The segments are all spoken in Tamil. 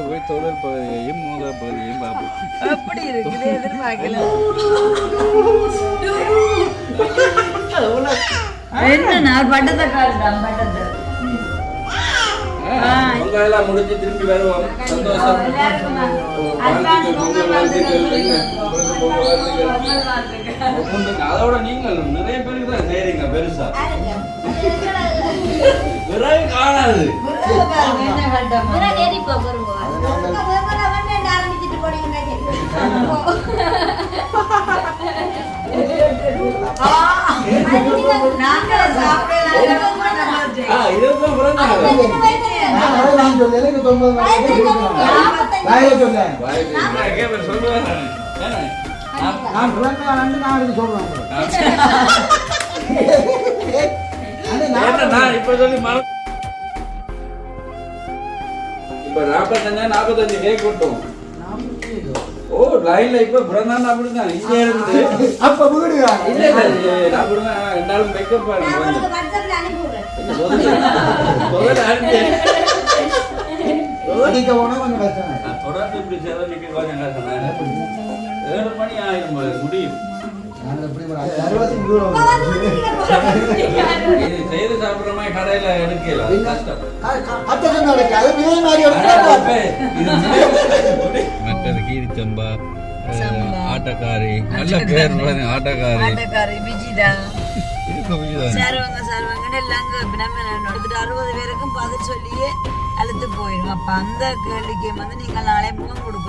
போய் தொழில் பகுதியையும் மூல பகுதியையும் பார்ப்போம் எப்படி இருக்குது எதிர்பார்க்கல. என்ன நான் பட்டத்தை காட்டுறேன் பட்டத்தை. பொங்கல் எல்லாம் முடிஞ்சு திரும்பி வருவோம். சந்தோஷம். அதோட நீங்கள் நிறைய பேருக்கு தான் செய்யறீங்க பெருசா. விறகு காணாது. நாங்க சாப்பிடலாம். ஆ இதுதான் பிறந்தாங்க நான் சொல்லல எனக்கு தொண்ணூறு வயது சொல்லேன் நான் பிறந்த ஆண்டு நான் அதுக்கு சொல்றேன் அது நான் இப்ப சொல்லி மற இப்ப நாற்பத்தஞ்சா நாற்பத்தஞ்சு கேக் கொடுத்தோம் ஓ லைன்ல இப்ப பிறந்தாண்டு அப்படிதான் இங்க இருந்து. அப்ப வீடுயா இல்ல இல்ல நான் அப்படிதான் ரெண்டாலும் மேக்கப் தொடர்ந்து இப்படி சேவை நிக்க கொஞ்சம் ஏழு மணி ஆயிரம் முடியும். செய்து சாப்பிடுற மாதிரி கடையில எடுக்கல. கஷ்டம். மற்றது கீரிச்சம்பா சம்பா. ஆட்டக்காரி நல்ல பேர் ஆட்டக்காரி. ஆட்டக்காரி. விஜிதா. சாருவாங்க சாருவாங்கன்னு அறுபது பேருக்கும் பதில் சொல்லியே அழுத்து போயிடும். அப்ப அந்த கேள்விக்கு வந்து நீங்க நாளை முகம் கொடுக்க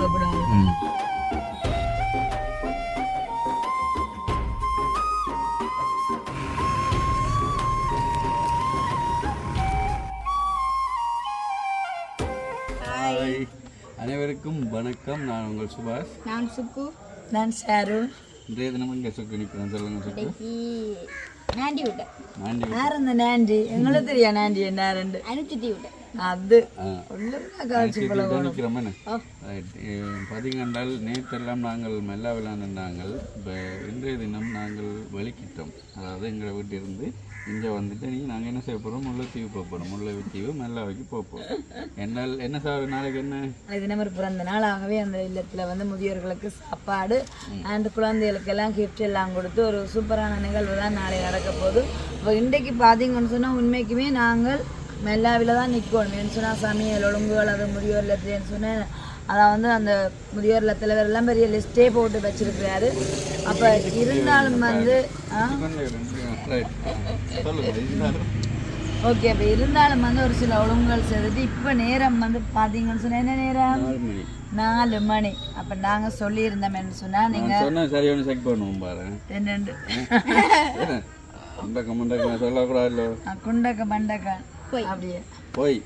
அனைவருக்கும் வணக்கம். நான் உங்கள் சுபாஷ். நான் சுக்கு நான் சாரு இன்றைய தினம் இங்கே சுக்கு நிற்கிறேன். சொல்லுங்க சுக்கு. நாண்டி விட்டேன். நாண்டி யார் இந்த நாண்டி? எங்களுக்கு தெரியா நாண்டி என்ன ரெண்டு அனுச்சுத்தி விட்டேன். அது. பார்த்தீங்கன்றால் நேற்றெல்லாம் நாங்கள் மெல்லா விளையாண்டுனாங்கள் இப்போ இன்றைய தினம் நாங்கள் வெளிக்கிட்டோம் அதாவது எங்களை வீட்டிலிருந்து இங்கே வந்துட்டு நீ நாங்கள் என்ன செய்ய போகிறோம் முல்லைத்தீவு போக போகிறோம் முல்லைத்தீவு மெல்லாவைக்கு போக போகிறோம் என்னால் என்ன சார் நாளைக்கு என்ன? இது நம்ம பிறந்த நாள் ஆகவே அந்த இல்லத்துல வந்து முதியோர்களுக்கு சாப்பாடு அண்ட் குழந்தைகளுக்கு எல்லாம் கிஃப்ட் எல்லாம் கொடுத்து ஒரு சூப்பரான நிகழ்வு தான் நாளை நடக்க போகுது. இப்போ இன்றைக்கு பார்த்தீங்கன்னு சொன்னா உண்மைக்குமே நாங்கள் மெல்லாவில் தான் நிற்கணும் ஏன்னு சொன்னால் சமையல் ஒழுங்குகள் அது முதியோர் இல்லத்துலேன்னு சொன்னேன் அதான் வந்து அந்த முதியோர் இல்ல தலைவர் எல்லாம் பெரிய லிஸ்ட்டே போட்டு வச்சிருக்கிறாரு. அப்போ இருந்தாலும் வந்து ஓகே அப்போ இருந்தாலும் வந்து ஒரு சில ஒழுங்குகள் செய்துட்டு இப்போ நேரம் வந்து பார்த்தீங்கன்னு சொன்னா என்ன நேரம்? நாலு மணி. அப்போ நாங்கள் சொல்லியிருந்தோம்னு சொன்னால் நீங்கள் சொன்னால் சரி ஒன்று செக் பண்ணுவோம் பாரு. ரெண்டு என்ன முண்டக்க முண்டக்க சொல்லக்கூடாது குண்டக்க மண்டக்க. அப்படியே. போய்.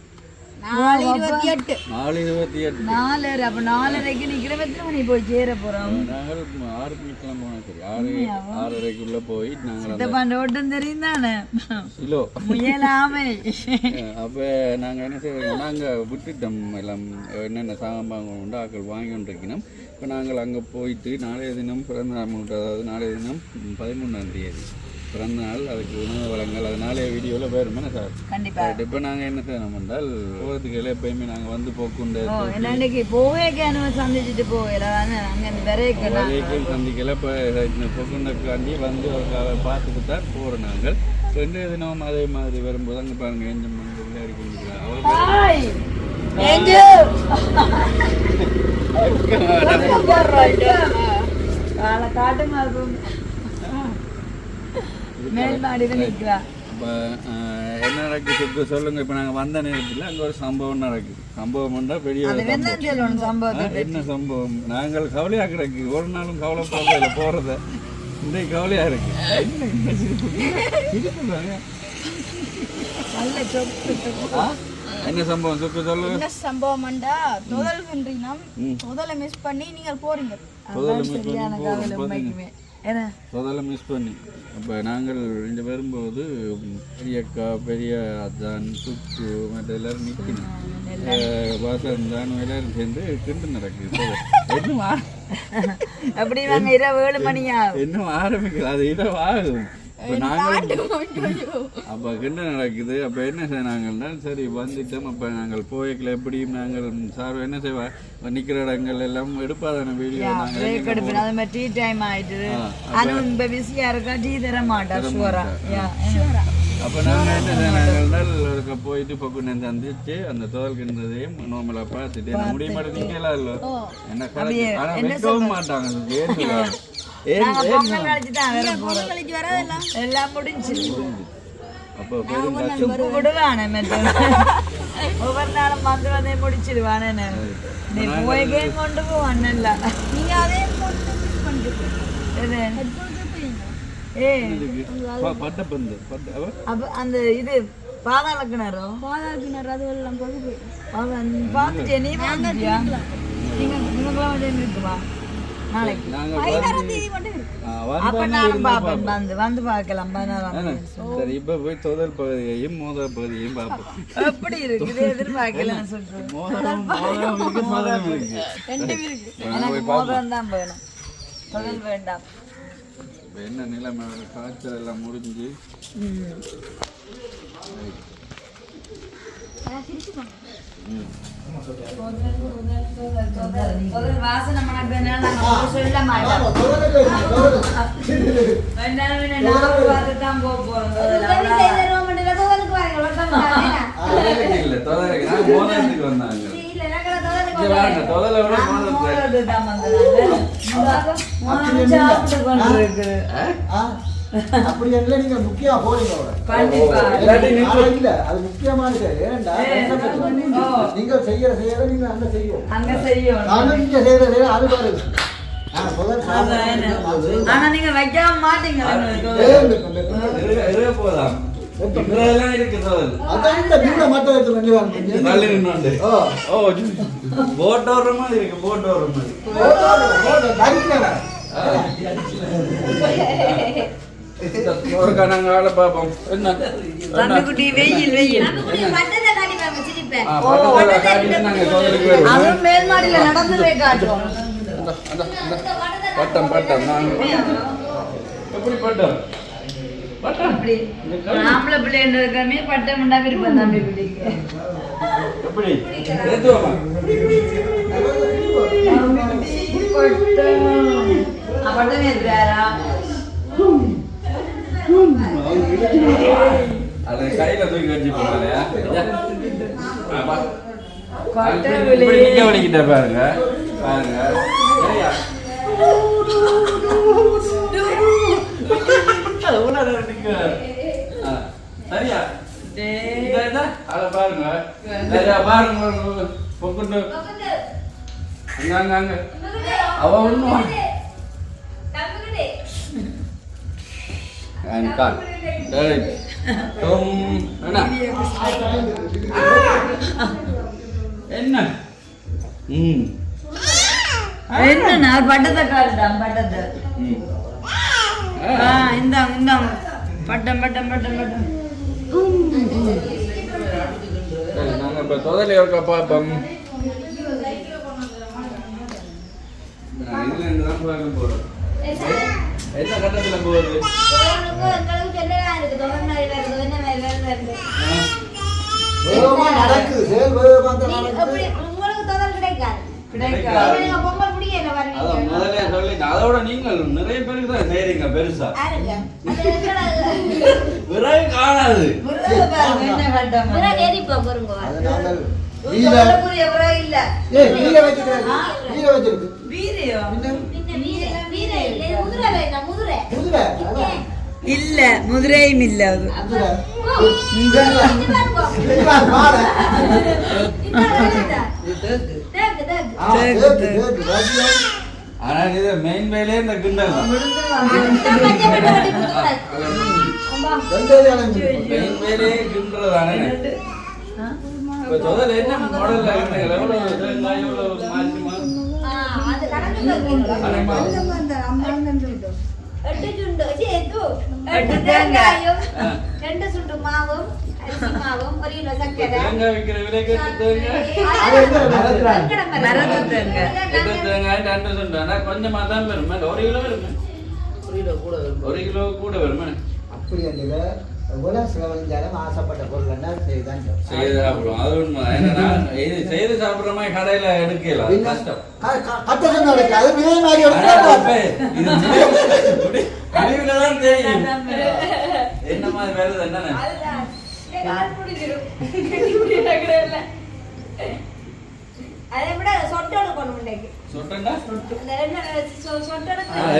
நாலு இருபத்தி எட்டு. நாலு இருபத்தி எட்டு. நாலு அப்போ நாலரைக்கு மணி போய் சேர போகிறோம் நாங்கள் ஆறு மணிக்கெல்லாம் போனோம் சரி. ஆறு ஆறரைக்குள்ள போய் நாங்கள் அந்த சித்தப்பாண்ட ஓட்டம் தெரியும் தானே? கிலோ முயலாமை. அப்போ நாங்கள் என்ன செய்வோம்? நாங்கள் விட்டுட்டோம் எல்லாம். என்னென்ன சாம்பாங்க உண்டு ஆக்கள் வாங்கி கொண்டிருக்கணும் இப்போ நாங்கள் அங்கே போயிட்டு நாளைய தினம் பிறந்த நாள் அதாவது நாளைய தினம் பதிமூணாம் தேதி. பிறந்த நாள் அதுக்கு உணவு வழங்கல் அது நாளைய வீடியோவில் வேறுமே சார்? கண்டிப்பா. இப்போ நாங்கள் என்ன செய்யணும் என்றால் போகிறதுக்கு எல்லாம் எப்பயுமே நாங்கள் வந்து போக்குண்டு இன்னைக்கு போவேக்கு அனுபவம் சந்திச்சுட்டு போகல அங்கே வரைக்கும் சந்திக்கல இப்போ பொக்குண்டக்காண்டி வந்து பார்த்துட்டு தான் போகிறோம் நாங்கள். ரெண்டு தினமும் அதே மாதிரி வரும்போது அங்கே பாருங்க எஞ்சம் வந்து விளையாடி கொண்டிருக்கிறாங்க காட்டுங்க அது மேல் மாடியில் நிற்கிறா இப்போ என்ன நடக்குது சுக்கு சொல்லுங்க. இப்போ நாங்கள் வந்த நேரத்தில் அங்கே ஒரு சம்பவம் நடக்குது. சம்பவம் பண்ணால் பெரிய என்ன சம்பவம்? நாங்கள் கவலையாக கிடக்கு. ஒரு நாளும் கவலை போகல போகிறத இன்றைக்கு கவலையாக இருக்கு. என்ன இந்த சிரிப்பு? சம்பவம்? சுக்கு சொல்லு என்ன சம்பவம்டா முதல்கின்றினம் முதல்ல மிஸ் பண்ணி நீங்கள் போறீங்க. அதுதான் சரியான கவலை உண்மைக்குமே. என்ன? முதல்ல மிஸ் பண்ணி. அப்போ நாங்கள் இங்கே வரும்போது பெரியக்கா பெரிய அதான் சுக்கு மற்ற எல்லாரும் நிற்கணும் வாசன் தான் எல்லாரும் சேர்ந்து கிண்டு நடக்குது. இன்னும் அப்படி நாங்க இரவு ஏழு மணியா? இன்னும் ஆரம்பிக்கல. அது இரவு ஆகும் இப்போ நாங்கள் அப்போ கிண்ட நடக்குது? அப்போ என்ன செய்யறாங்கன்னா சரி வந்துட்டோம். அப்போ நாங்கள் போய்க்கல எப்படியும் நாங்கள் சார் என்ன செய்வா நிற்கிற இடங்கள் எல்லாம் எடுப்பாதான வீடியோ நாங்கள் எடுப்பேன். அது மாதிரி டீ டைம் ஆயிட்டு. அதுவும் இப்ப பிஸியா இருக்கா? டீ தர மாட்டா ஷுவரா அப்போ நாங்கள் என்ன செய்யறாங்கன்னா ஒருக்க போயிட்டு பக்கம் சந்திச்சு அந்த தோல் கிண்டதையும் நார்மலாக பார்த்துட்டு என்ன முடிய மாட்டேன் நிற்கலாம் இல்லை என்ன கடைக்கு ஆனால் வைக்கவும் மாட்டாங்க எல்லாம் முடிஞ்சு. சுப்பு விடுவானே ஒவ்வொரு நாளும் வந்து வந்தே முடிச்சிடுவானே நீ போய் கேம் கொண்டு போவான் நீங்க அதே இது அந்த இது பாதாள கிணறோ? பாதாளத்தினர் அது எல்லாம் போது போயிடும் அவன் பார்த்துட்டே நீ பார்த்துட்டியா நீங்க நீங்களாம் வந்து இருக்குமா இப்போ போய் தொதல் பகுதியையும் மோதல் பகுதியையும் பார்ப்போம் எப்படி இருக்குது எதிர்பார்க்கலாம் சொல்றேன் மோதலும் இருக்கு மோதிரம் தான் வேணும். தொழில் வேண்டாம். என்ன நிலைமை காய்ச்சல் எல்லாம் முடிஞ்சு. ம். தொழில் வாசனை மணக்கிறதுனால நாங்க சொல்ல மாட்டோம் பார்த்து தான் போக போறோம் இல்ல நான் வந்தாங்க விட அப்படி இல்லை நீங்க முக்கியமா போறீங்க அவரை. இல்ல அது முக்கியமானது ஏன்டா ஓ. நீங்க செய்யற செய்யற நீங்க அங்க செய்யும் அங்க செய்யும் நானும் இங்க செய்யற செய்யற அது பாருங்க ஆனா நீங்க வைக்காம மாட்டீங்க ஏன் இந்த- இருக- இருக போதாம். இதெல்லாம் இருக்கு தொதல் அதான் இந்த மீனை மட்டும் எடுத்து பண்ணி வாங்க தள்ளி நின்னோண்டு. ஓ. ஓ போட் ஓடுற மாதிரி இருக்கு மாதிரி. போட்டோ, போட்டோ, தரிக்கிறேன். ஒரு கணங்க ஆளை பார்ப்போம் என்ன தம்பிக்குட்டி. வெயில் வெயில் அதுவும் மேல் மாடியில நடந்து போய் காட்டுவோம் பட்டம் பட்டம் நான். எப்படி பட்டம்? பட்டம்? தம்பி எப்படி? அதை கையில தூக்கி வச்சு போனாலையா வலிக்கிட்ட பாருங்க. பாருங்க. சரியா? பாருங்க. பாருங்க. பொக்குண்டு. அங்க அங்க. அவ ஒண்ணும் and cut. Right. Tom, என்ன என்ன? ம் என்ன நான் பட்டத்தை காட்டுதான் பட்டத்தை. ம் ஆ இந்தாங்க இந்தாங்க. பட்டம் பட்டம் பட்டம் பட்டம். சரி, நாங்க இப்ப தொதலை ஒருக்கா பார்ப்போம். நான் இதுல இருந்து தான் பார்க்க போறோம். என்ன கட்டத்துல போகுது? வேகமா நடக்குது செயல் வேகமா கிடைக்காது. முதல்ல அதோட நீங்கள் நிறைய பேருக்கு தான் செய்றீங்க பெருசா. விறகு காணாது. முருகை பாருங்க. என்ன கட்டம் அது? நாங்கள் வீர சொல்லக்கூடிய விறகு இல்ல. ஏய் வீர வச்சிருக்கு வீர வச்சிருக்கு. வீரியம் குதிரை அதான் இல்ல முதிரையும் இல்ல அது. ஆனா இது மெயின் வேலையே இந்த கிண்டல் மெயின் வேலையே இப்ப என்ன எவ்வளவு மாற்றி அரைமா எட்டு சுண்டு எது எட்டு எட்டு தேங்காய். தேங்காயும் ரெண்டு சுண்டு மாவும் அரிசி மாவும் ஒரு கிலோ சர்க்கரை தேங்காய் விற்கிற விலை கேட்டு தேங்காய் அது எங்க மறக்கிறாங்க? சர்க்கரை செலவழிஞ்சாலும் ஆசைப்பட்ட பொருள் என்ன செய்தான் செய்து சாப்பிடுவோம். அது உண்மை. என்னன்னா இது செய்து சாப்பிடுற மாதிரி கடையில எடுக்கல. கஷ்டம். அது இதே மாதிரி முடிவுல தான் தெரியும். என்ன மாதிரி வருது என்னன்னு?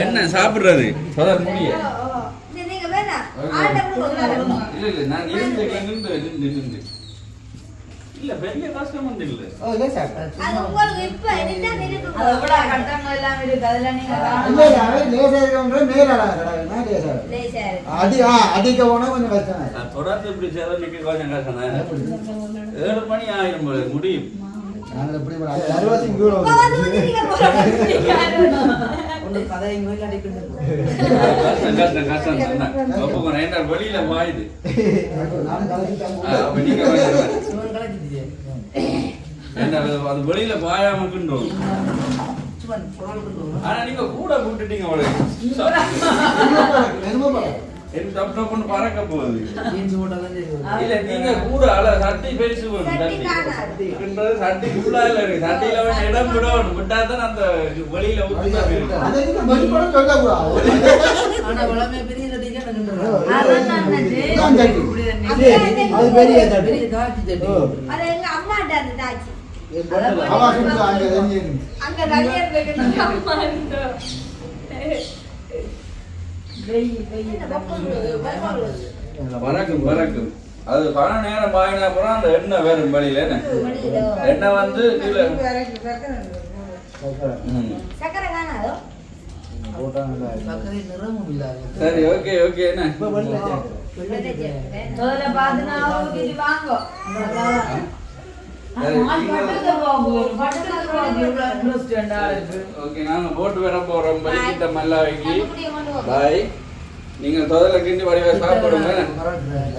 என்ன சாப்பிடுறது. இல்ல இல்ல நான் இருந்து நின்று நின்று நின்று இல்ல பெரிய கஷ்டம் வந்து இல்ல. ஓ இல்லை சார் அது உங்களுக்கு இப்ப என்ன அதை விட கட்டங்கள் எல்லாம் இருக்கு அதெல்லாம் நீங்க இல்லை அவன் லேசாக இருக்கவங்க மேலாளா கிடக்குன்னா லேசாக அடி ஆ அடிக்க போனா கொஞ்சம் கஷ்டம் நான் தொடர்ந்து இப்படி செய்த நிக்க கொஞ்சம் கஷ்டம் ஏழு மணி ஆயிரம் முடியும். நாங்கள் எப்படி அறுபத்தி கூட வெளியில. என்ன அது வெளியில பாயாம கிண்டோம் ஆனா நீங்க கூட விட்டுட்டீங்க அவளுக்கு என் டப் டப்னு பறக்க போகுது. இல்ல நீங்க கூட அல சட்டி பெருசு வேணும் சட்டி. சட்டி காணாது. இதுன்றது சட்டி ஃபுல்லால இருக்கு. சட்டியில வேணும் இடம் விடணும். விட்டா தான் அந்த வெளியில ஊத்துதா போயிடும். அதை நீங்க மறுபடியும் சொல்லக்கூடாது அது பெரிய தட்டு. ஓ. அது எங்க அம்மாட்ட அந்த தாச்சி அவா சொல்லுவா, அங்க தெரிஞ்சு இருக்கு. அங்க நிறைய பறக்கும் பறக்கும் அது பல நேரம் பாயினா அப்புறம் அந்த எண்ணெய் வேறும் வெளியில. என்ன? எண்ணெய் வந்து கீழே சரி ஓகே ஓகே. என்ன? முதல்ல வாங்கோ. ஓகே நாங்க போட்டு வர போறோம். பலிக்கிட்ட மல்லாவைக்கு. பாய் நீங்க தொதல கிண்டி வடிவ சாப்பிடுங்க.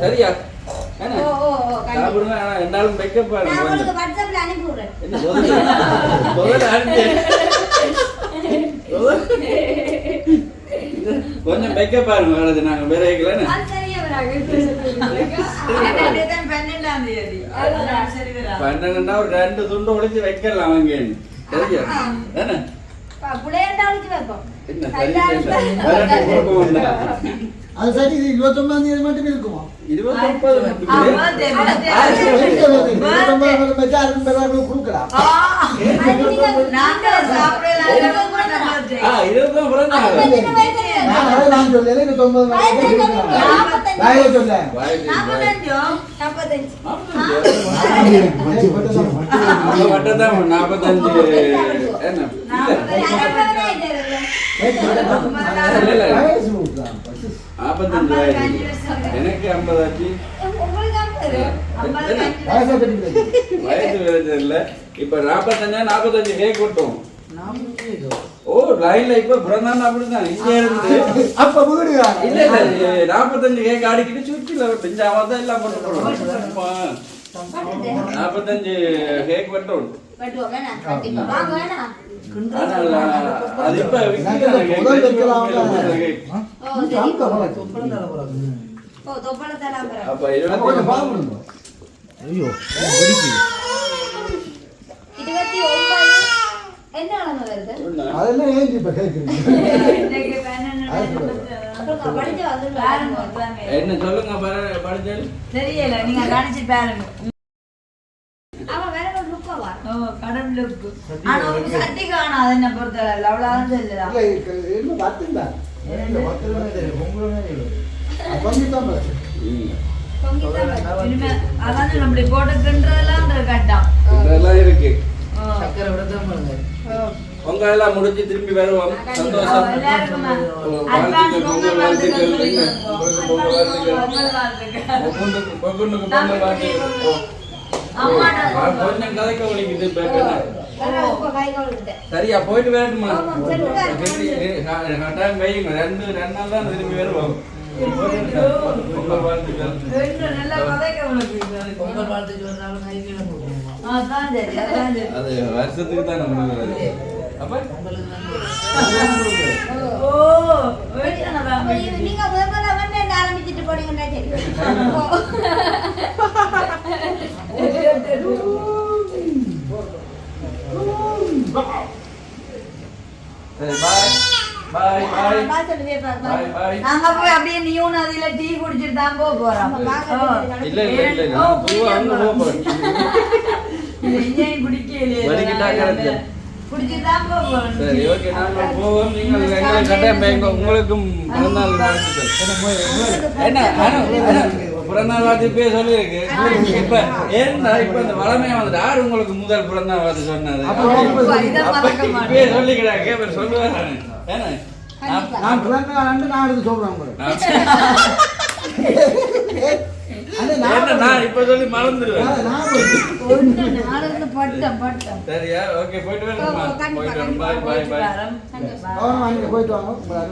சரியா? என்ன? ஓ ஓ ஓ கண்டிப்பா. சாப்பிடுங்க. ஆனா என்னாலும் வைக்க பாருங்க. கொஞ்சம் வைக்க பாருங்க நாங்க வேற வைக்கலன்னு பன்னெண்டாம் தேதி பன்னெண்டுன்னா ஒரு ரெண்டு துண்டு ஒளிச்சு வைக்கலாம் அவங்க சரியா அது சரி இது இருபத்தொன்பதாம் தேதி மட்டும் இருக்குமா இருபத்தொன்பது நான் நாற்பத்தஞ்சு அவங்க நாற்பத்தஞ்சு என்ன எனக்கு ஐம்பதாச்சு வயசு இல்ல இப்ப நாற்பத்தஞ்சா நாற்பத்தஞ்சு கேக் கொடுத்தோம் ஓ லைன்ல இப்ப பிறந்தான் அப்படிதான் இங்க இருந்து. அப்ப வீடு இல்ல இல்ல நாற்பத்தஞ்சு கேக் அடிக்கிட்டு சுற்றில பிஞ்ச அவன் எல்லாம் போட்டு போடுவோம் நாற்பத்தஞ்சு கேக் வெட்டோம் அது இப்ப. அப்ப. இருபத்தி ஒன்பது என்ன கிழமை வருது அதெல்லாம் ஏன் இப்ப அப்புறம் படிச்சு வந்துருவாங்க என்ன சொல்லுங்க பாரு- படிச்சல் தெரியல. நீங்க கணிச்சு பாருங்க. அவன் வேற ஒரு லுக்கா வா? ஓ கடவுளுக்கு ஆனா ஒரு சட்டி காணும். என்ன பொறுத்தளவில் அவ்வளவுதான் சொல்லலாம் இல்ல, இது இன்னும் பத்துண்டா. இந்த பத்து ரூபாய் தெரியும். ஒன்பது ரூபாய் தெரியும். அது பங்குதான் பாரு. ம். தொங்கிதான் வருது. இனிமே அதான் நம்மளை போட்டுக்கின்றதெல்லாம் கட்டம். இதெல்லாம் இருக்கு. ஓ. பொங்கல் எல்லாம் முடிஞ்சு திரும்பி வருவோம். சந்தோஷம். பொங்கல் வாழ்த்துக்கள்? பொங்கல் பொங்கல் வாழ்த்துக்கள். பொங்கல் கொஞ்சம் கதைக்க வலிக்குது. சரியா போயிட்டு வரட்டுமா. கட்டாயம் வையுங்க ரெண்டு ரெண்டு நாள் தான் திரும்பி வருவோம். பொங்கல் வாழ்த்துக்கள். ரெண்டு நல்லா அது வருஷத்துக்கு தான் நம்ம அப்ப? ஓ வெயிட்டானதா அப்ப சரி. பாய் பாய் பாய் பாய் பாய் நாங்க போய் அப்படியே நீயும் அதுல டீ குடிச்சிட்டு தான் போக போறோம். இல்ல இல்ல இல்ல உங்களுக்கும் பிறந்தநாள் வாழ்த்துக்கள். பிறந்தநாள் வாழ்த்து இப்பயே சொல்லியிருக்கு. இப்ப ஏன்னா இப்ப இந்த வளமையா வந்துட்டு யார் உங்களுக்கு முதல் பிறந்தநாள் வாழ்த்து மறக்க இப்பயே சொல்லிக்கிறாங்க இவர் சொல்லுவார் ஏன்னா நான் நான் பிறந்த நாள் நான் எடுத்து சொல்றேன் உங்களுக்கு நான் என்ன நான் இப்ப சொல்லி மறந்துடுவேன். சரியா? ஓகே போயிட்டு வரணுமா போயிட்டு வரணும் பாய் பாய் பாய். நீங்க போயிட்டு வாங்க. உங்களை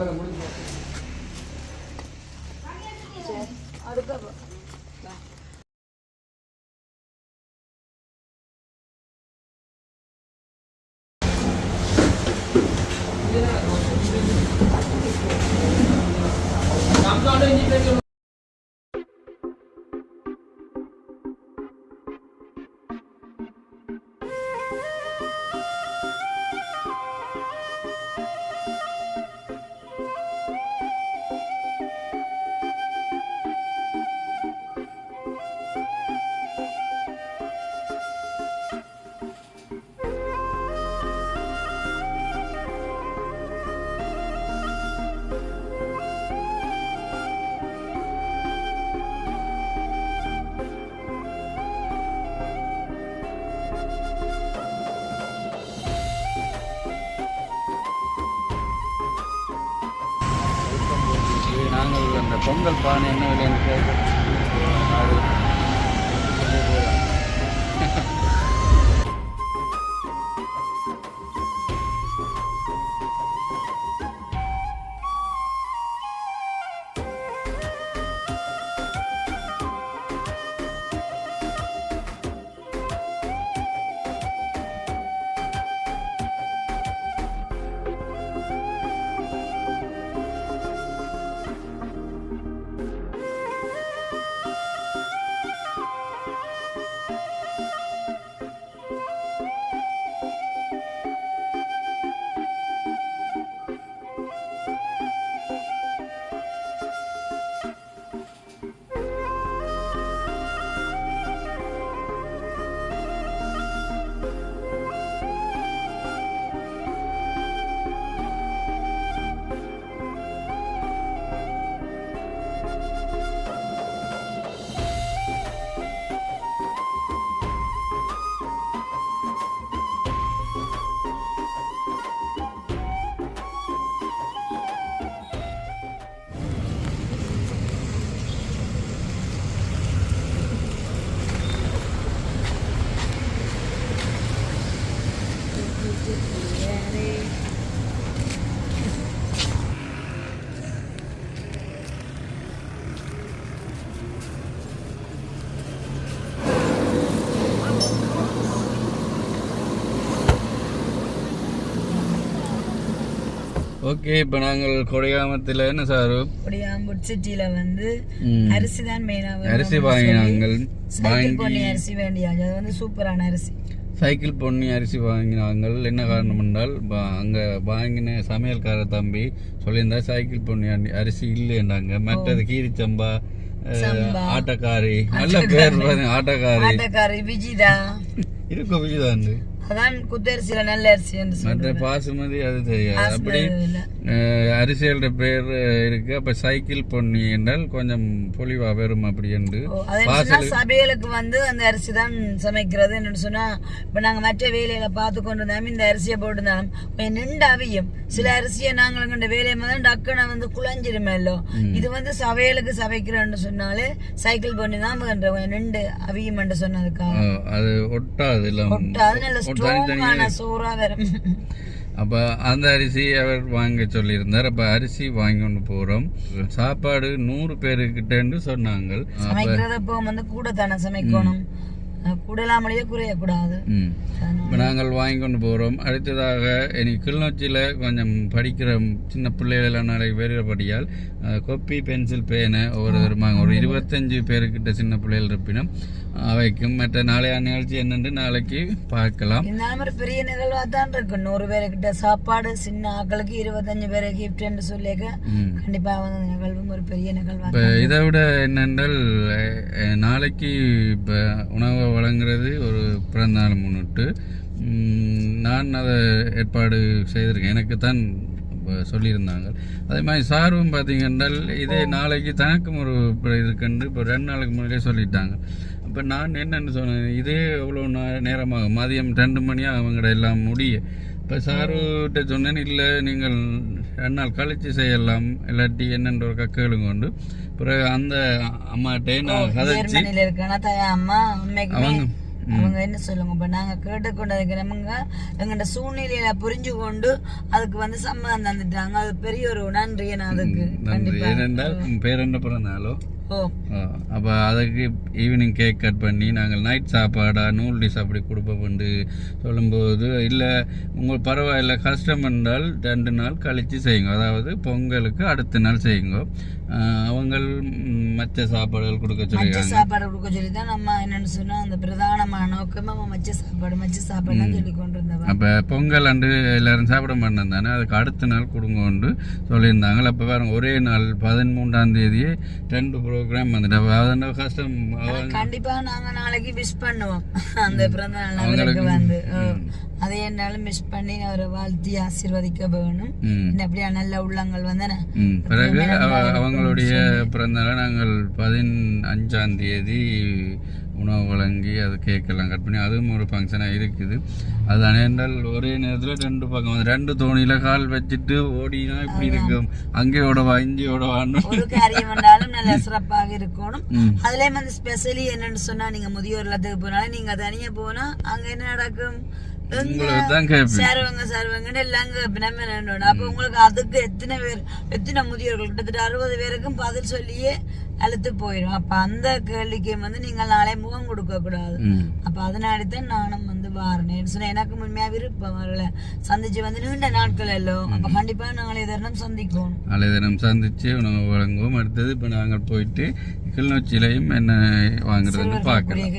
பொங்கல் பானை ஓகே இப்போ நாங்கள் கொடையாமத்தில் என்ன சார்? கொடியாம்பூர் சிட்டியில வந்து. அரிசி தான் மெயினா அரிசி வாங்கினாங்கள் வாங்கி அரிசி வேண்டியாச்சு. அது வந்து சூப்பரான அரிசி. சைக்கிள் பொன்னி அரிசி வாங்கினாங்கள் என்ன காரணம் என்றால் அங்க வாங்கின சமையல்கார தம்பி சொல்லியிருந்தா சைக்கிள் பொன்னி அரி- அரிசி இல்லைன்னாங்க மற்றது கீரிச்சம்பா. ஆட்டக்காரி. நல்ல பேர் ஆட்டக்காரி. ஆட்டக்காரி விஜிதா. இருக்கும் விஜயதான் அதான் குத்தரிசியில நல்ல அரிசி மற்ற பாசுமதி அது தெரியாது. அப்படி இல்ல. அரிசியோட பேர் இருக்கு. அப்ப சைக்கிள் பொன்னி என்றால் கொஞ்சம் பொலிவா வரும் அப்படி என்று. சபைகளுக்கு வந்து அந்த அரிசி தான் சமைக்கிறது என்னன்னு சொன்னா இப்ப நாங்க மற்ற வேலையில பார்த்து கொண்டு இருந்தாலும் இந்த அரிசியை போட்டுருந்தாலும் கொஞ்சம் நின்று அவியும் சில அரிசியை நாங்கள் கண்ட வேலையை முதல் டக்குன வந்து குழஞ்சிருமேலோ இது வந்து சபைகளுக்கு சமைக்கிறோன்னு சொன்னாலே சைக்கிள் பண்ணி தான் கொஞ்சம் நின்று அவியும் என்று சொன்னதுக்காக. அது ஒட்டாது எல்லாம். அது நல்ல அப்ப அந்த அரிசி அவர் வாங்க சொல்லியிருந்தார். அப்ப அரிசி வாங்கி கொண்டு போறோம். சாப்பாடு நூறு பேருக்கிட்டேன்னு சொன்னாங்க. அப்ப வந்து கூட தானே சமைக்கணும். கூடலாமலேயே குறையக்கூடாது. இப்போ நாங்கள் வாங்கி கொண்டு போகிறோம் அடுத்ததாக இனி கிளிநொச்சியில் கொஞ்சம் படிக்கிற சின்ன பிள்ளைகளெல்லாம் நிறைய பேருபடியால் கொப்பி பென்சில் பேனை ஒவ்வொரு தருமாங்க. ஒரு இருபத்தஞ்சு பேருக்கிட்ட சின்ன பிள்ளைகள் இருப்பினும் அவைக்கும் மற்ற நாளைய நிகழ்ச்சி என்னென்று நாளைக்கு பார்க்கலாம். ஒரு பெரிய நிகழ்வா தான் இருக்கு. நூறு பேருக்கிட்ட சாப்பாடு சின்ன ஆக்களுக்கு இருபத்தஞ்சு பேரை கிஃப்ட்னு சொல்லியிருக்க ம். கண்டிப்பா வந்து நிகழ்வும் ஒரு பெரிய நிகழ்வா இப்போ இதை விட என்னென்றால் நாளைக்கு இப்போ உணவை வழங்குறது ஒரு பிறந்தநாள் முன்னிட்டு. நான் அதை ஏற்பாடு செய்திருக்கேன். எனக்கு தான் இப்ப சொல்லியிருந்தாங்க. அதே மாதிரி சார்பும் பார்த்தீங்கன்றால் இதே நாளைக்கு தனக்கும் ஒரு இருக்குன்னு இப்போ ரெண்டு நாளுக்கு முன்னாடியே சொல்லிட்டாங்க. அப்போ நான் என்னென்னு சொன்னேன் இதே எவ்வளோ நேரமாகும்? மதியம் ரெண்டு மணியாக அவங்கட எல்லாம் முடிய. இப்போ சாருகிட்ட சொன்னேன் இல்லை நீங்கள் ரெண்டு நாள் கழிச்சு செய்யலாம். இல்லாட்டி என்னென்ற ஒரு கக்கேளுங்க உண்டு. பிறகு அந்த அம்மாட்டே நான் கதைச்சு அவங்க அவங்க என்ன சொல்லுங்க இப்ப நாங்க கேட்டுக்கொண்டதுக்கு நமங்க எங்கள்ட சூழ்நிலையில புரிஞ்சு கொண்டு அதுக்கு வந்து சம்மதம் தந்துட்டாங்க. அது பெரிய ஒரு நன்றி நான் அதுக்கு. ஏனென்றால் பேர் என்ன பிறந்தாலோ ஓ. அப்போ அதுக்கு ஈவினிங் கேக் கட் பண்ணி நாங்கள் நைட் சாப்பாடா நூல்டிஸ் அப்படி கொடுப்போம்னு சொல்லும்போது இல்லை உங்களுக்கு பரவாயில்ல கஷ்டம் என்றால் ரெண்டு நாள் கழித்து செய்யுங்க. அதாவது பொங்கலுக்கு அடுத்த நாள் செய்யுங்க. அவங்கள் ம், மற்ற சாப்பாடுகள் கொடுக்க மச்ச சொல்லியிருக்காங்க. சாப்பாடு கொடுக்க சொல்லி தான் நம்ம என்னன்னு சொன்னா அந்த பிரதானமான நோக்கமே நம்ம மச்ச சாப்பாடு மச்ச சாப்பாடு சொல்லி கொண்டு இருந்தவன் அப்போ பொங்கல் அண்டு எல்லாரும் சாப்பிட மாட்டேன் தானே அதுக்கு அடுத்த நாள் கொடுங்கன்னு சொல்லியிருந்தாங்க. அப்போ பாருங்க ஒரே நாள் பதிமூன்றாம் தேதியே ரெண்டு ப்ரோக்ராம் வந்துட்டு அதோட கஷ்டம்? கண்டிப்பா நாங்க நாளைக்கு விஷ் பண்ணுவோம். அந்த பிறந்த நாள் வந்து. அதை என்னாலும் மிஸ் பண்ணி அவரை வாழ்த்தி ஆசீர்வதிக்க வேணும். அப்படியா நல்ல உள்ளங்கள் வந்தன. பிறகு அவ- அவங்களுடைய பிறந்தநாளை நாங்கள் பதினஞ்சாம் தேதி உணவு வழங்கி அது கேக்கெல்லாம் கட் பண்ணி அதுவும் ஒரு ஃபங்க்ஷனாக இருக்குது. அது என்றால் ஒரே நேரத்தில் ரெண்டு பக்கம் ரெண்டு தோணியில் கால் வச்சுட்டு ஓடினா இப்படி இருக்கும். அங்கே ஓடவா இங்கே ஓடவான்னு ஒரு காரியம் பண்ணாலும் நல்ல சிறப்பாக இருக்கணும். அதுலயும் வந்து ஸ்பெஷலி என்னன்னு சொன்னா நீங்க முதியோர் இல்லத்துக்கு போனாலும் நீங்க தனியா போனா அங்க என்ன நடக்கும்? உங்களுக்கு அதுக்கு எத்தனை பேர் எத்தனை முதியோர்கள் கிட்டத்தட்ட அறுபது பேருக்கும் பதில் சொல்லியே அழுத்து போயிடும் அப்ப அந்த கேள்விக்கு வந்து நீங்கள் நாளை முகம் கொடுக்க கூடாது அப்ப அதனால தான் நானும் வந்து வாரேன் சொன்னேன் எனக்கு உண்மையா விருப்பம். அவர்களை சந்திச்சு வந்து நீண்ட நாட்கள் எல்லாம் அப்ப கண்டிப்பா நாளை தருணம் சந்திக்கணும் நாளை தினம் சந்திச்சு உணவு வழங்குவோம். அடுத்தது இப்போ நாங்கள் போயிட்டு கிளிநொச்சியிலையும் என்ன வாங்குறதுன்னு பார்க்கலாம்.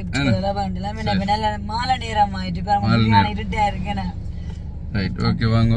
மாலை நேரம் ஆயிட்டு. இருக்கேன். ரைட் ஓகே வாங்க.